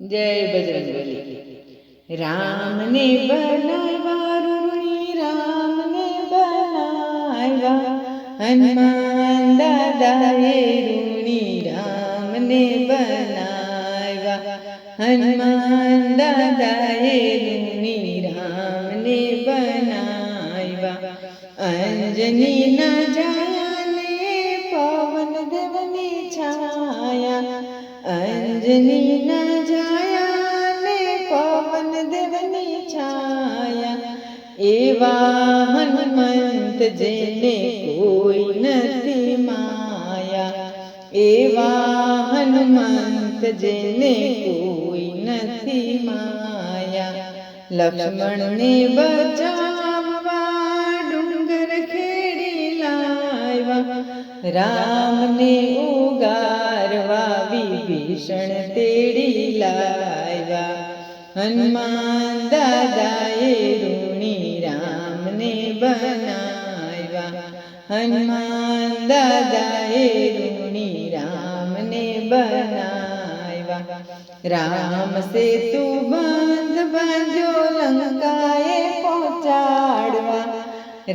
જય બજરંગબલી રામને બનાવ્યા રૂણી રામને બનાવ્યા. હનુમાન દાદાએ રૂણી રામને બનાવ્યા. હનુમાન દાદાએ રૂણી રામને બનાવ્યા. અંજની ના જાયાને પવન દેવની છાયા. અંજની હનુમંત જેને કોઈ નથી માયા, એવા હનુમંત જેને કોઈ નથી માયા. લક્ષ્મણને બચાવવા ડુંગર ખેડી લાવ્યા, રામને ઉગારવા વિભીષણ તેડી લાવ્યા. હનુમાન દાદાએ રૂણી રામને બનાવ્યા હનુમાન દાદાએ ઋણી રામને બનાવ્યા રામ સે તું બંધ બાંધ્યો લંકાએ પહોંચાડવા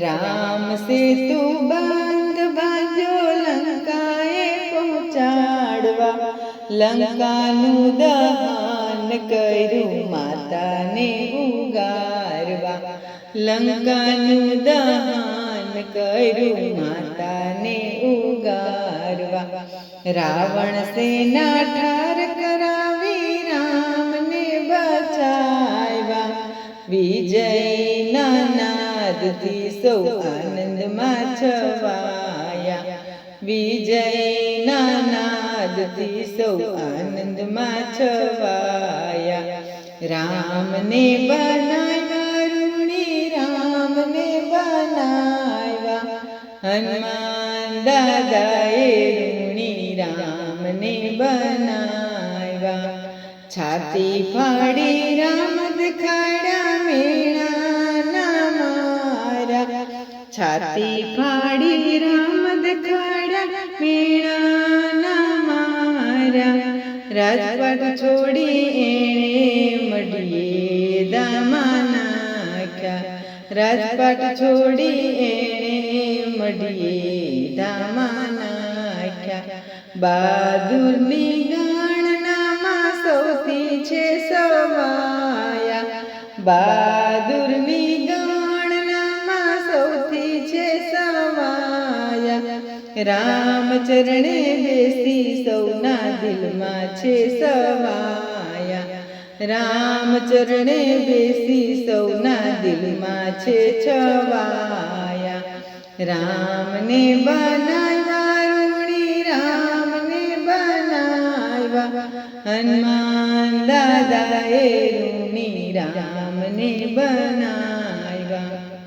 રામ સે તું બંધ બાંધ્યો લંકાએ પહોંચાડવા લંકાનું દહન કર્યું માતાને ઉગારવા લંકાનું દહન કર્યું માતાને ઉગારવા. રાવણ સેના ઠાર કરાવી રામને બચાવ્યા વિજય નાદથી સૌ આનંદમાં છવાયા. વિજય નાદથી સૌ આનંદમાં છવાયા. રામને બનાવ્યા હનુમાન દાદાએ ઋણી રામને બનાવ્યા છાતી ફાડી રામ દેખાડ્યા મેળાના મારા છાતી ફાડી રામ દેખાડ્યા મેળાના મારા રાજપાટ છોડી એણે મડીએ દામા નાખ્યા રાજપાટ છોડી એણે મઢીએ દામા નાખ્યા બહાદુરની ગણનામાં સૌથી છે સવાયા બહાદુરની ગણનામાં સૌથી છે સવાયા રામચરણે બેસી સૌના દિલમાં છે સવાયા રામચરણે બેસી સૌના દિલમાં છે છવાયા. રામને બનાવ્યા રૂણી રામને બનાવ્યા. હનુમાન દાદાએ રૂણી રામને બનાવ્યા.